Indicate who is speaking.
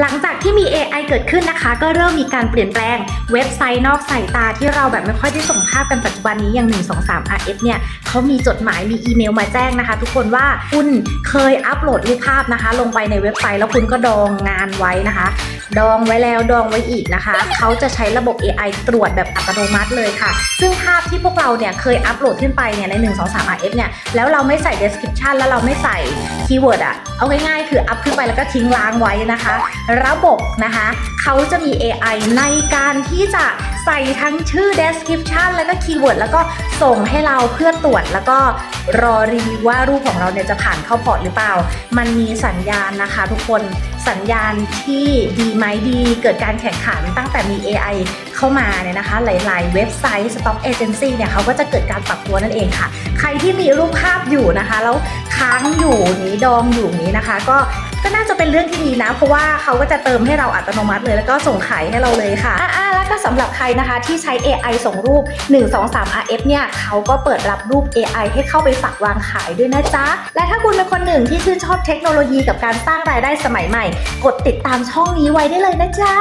Speaker 1: หลังจากที่มี AI เกิดขึ้นนะคะ ก็เริ่มมีการเปลี่ยนแปลงเว็บไซต์นอกสายตาที่เราแบบไม่ค่อยได้ส่งภาพกันปัจจุบันนี้อย่าง 123 RF เนี่ยเขามีจดหมายมีอีเมลมาแจ้งนะคะ ทุกคนว่าคุณเคยอัปโหลดรูปภาพนะคะ ลงไปในเว็บไซต์แล้วคุณก็ดองงานไว้นะคะ ดองไว้แล้วดองไว้อีกนะคะ เขาจะใช้ระบบ AI ตรวจแบบอัตโนมัติเลยค่ะ ซึ่งภาพที่พวกเราเนี่ยเคยอัปโหลดขึ้นไปเนี่ยใน 123 RF เนี่ยแล้วเราไม่ใส่ description แล้วเราไม่ใส่คีย์เวิร์ดอะเอาง่ายๆ คืออัพขึ้นไปแล้วก็ทิ้งล้างไว้นะคะ ระบบนะคะเขาจะมี AI ในการที่จะใส่ทั้งชื่อ description แล้วก็คีย์เวิร์ดแล้วก็ส่งให้เราเพื่อตรวจแล้วก็รอรีวิวว่ารูปของเราเนี่ยจะผ่านเข้าพอร์ตหรือเปล่า มันมีสัญญาณนะคะ ทุกคนสัญญาณที่ดีไหมดี เกิดการแข่งขันตั้งแต่มี AI เข้ามาเนี่ยนะคะ หลาย ๆ เว็บไซต์ Stock Agency เนี่ยเขาก็จะเกิดการปรับตัวนั่นเองค่ะ ใครที่มีรูปภาพอยู่นะคะ แล้ว ค้างอยู่นี้ดองอยู่นี้นะคะ ก็ก็น่าจะเป็นเรื่องที่ดีนะ เพราะว่าเขาก็จะเติมให้เราอัตโนมัติเลยแล้วก็ส่งขายให้เราเลยค่ะอ่าแล้วก็สำหรับใครนะคะที่ใช้ AI ส่งรูป 123 RF เนี่ยเขาก็เปิดรับรูป AI ให้เข้าไปฝากวางขายด้วยนะจ๊ะ และถ้าคุณเป็นคนหนึ่งที่ชื่นชอบเทคโนโลยีกับการสร้างรายได้สมัยใหม่ กดติดตามช่องนี้ไว้ได้เลยนะจ๊ะ